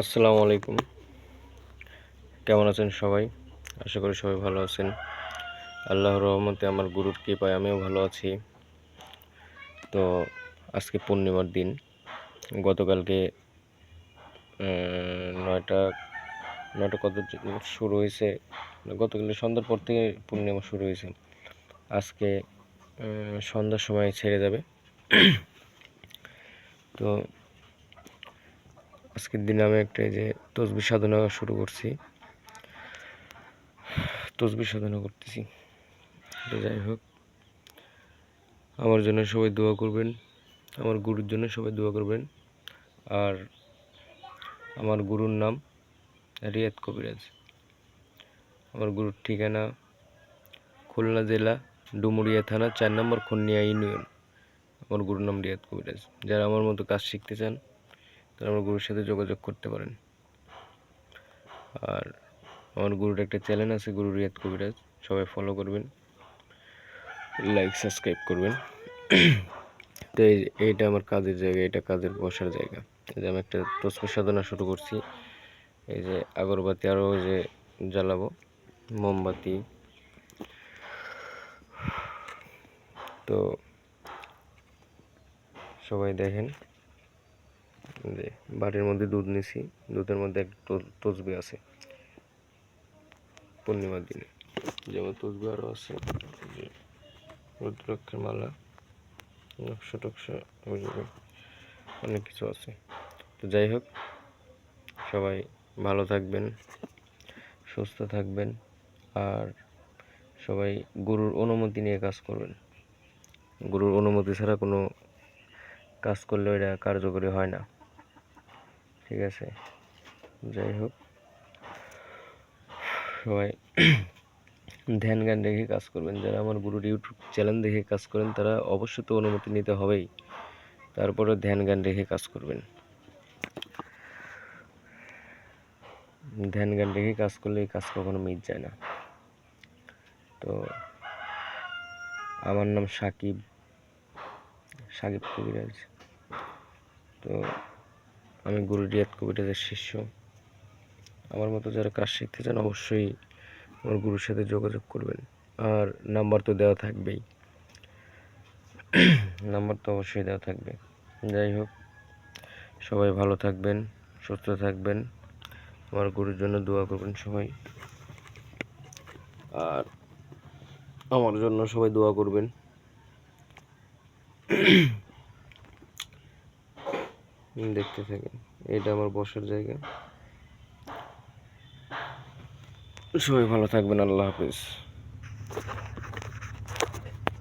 আসসালামু আলাইকুম। কেমন আছেন সবাই? আশা করি সবাই ভালো আছেন। আল্লাহর রহমতে আমার গুরুর কৃপায় আমিও ভালো আছি। তো আজকে পূর্ণিমার দিন। গতকালকে নয়টা নয়টা কত শুরু হয়েছে? গতকালকে সন্ধ্যার পর থেকে পূর্ণিমা শুরু হয়েছে। আজকে সন্ধ্যার সময় ছেড়ে যাবে। তো আজকের দিনে আমি একটা যে তসবি সাধনা শুরু করছি। তসবি সাধনা করতেছি। তো যাই হোক, আমার জন্য সবাই দোয়া করবেন, আমার গুরুর জন্য সবাই দোয়া করবেন। আর আমার গুরুর নাম রিয়াদ কবিরাজ। আমার গুরুর ঠিকানা খুলনা জেলা ডুমুরিয়া থানা, চার নম্বর খন্নিয়া ইউনিয়ন। আমার গুরুর নাম রিয়াদ কবিরাজ। যারা আমার মতো কাজ শিখতে চান তারা আমার গুরুর সাথে যোগাযোগ করতে পারেন। আর আমার গুরুর একটা চ্যানেল আছে, গুরু রিয়াদ কবিরাজ। সবাই ফলো করবেন লাইক সাবস্ক্রাইব করবেন। তো এই এইটা আমার কাজের জায়গা এটা কাজের বসার জায়গা। এই যে আমি একটা তসবি সাধনা শুরু করছি। এই যে আগরবাতি আরও যে জ্বালাবো, মোমবাতি। তো সবাই দেখেন। যে বাড়ির মধ্যে দুধ নিছি, দুধের মধ্যে এক তসবি আছে। পূর্ণিমার দিনে। যেমন তসবি আরও আছে, যে রুদ্রাক্ষের মালা, নকশা টকশা অনেক কিছু আছে। তো যাই হোক, সবাই ভালো থাকবেন, সুস্থ থাকবেন, আর সবাই গুরুর অনুমতি নিয়ে কাজ করবেন। গুরুর অনুমতি ছাড়া কোনো কাজ করলে এটা কার্যকরী হয় না। ঠিক আছে। যাই হোক। সবাই ধ্যান জ্ঞান রেখে কাজ করবেন। যারা আমার গুরুর ইউটিউব চ্যানেল দেখে কাজ করেন, তারা অবশ্যই তো অনুমতি নিতে হবেই। তারপরে ধ্যান জ্ঞান রেখে কাজ করবেন। ধ্যান জ্ঞান রেখে কাজ করলে এই কাজ কখনো মিট যায় না। তো আমার নাম সাকিব সাকিব কবিরাজ। তো আমি গুরু রিয়াদ কবিরাজের শিষ্য। আমার মতো যারা কাজ শিখতে চান, অবশ্যই আমার গুরুর সাথে যোগাযোগ করবেন। আর নাম্বার তো দেওয়া থাকবেই। নাম্বার তো অবশ্যই দেওয়া থাকবে। যাই হোক, সবাই ভালো থাকবেন, সুস্থ থাকবেন। আমার গুরুর জন্য দোয়া করবেন সবাই। আর আমার জন্য সবাই দোয়া করবেন। দেখতে থাকেন এটা আমার বসার জায়গা। সবাই ভালো থাকবেন আল্লাহ হাফিজ।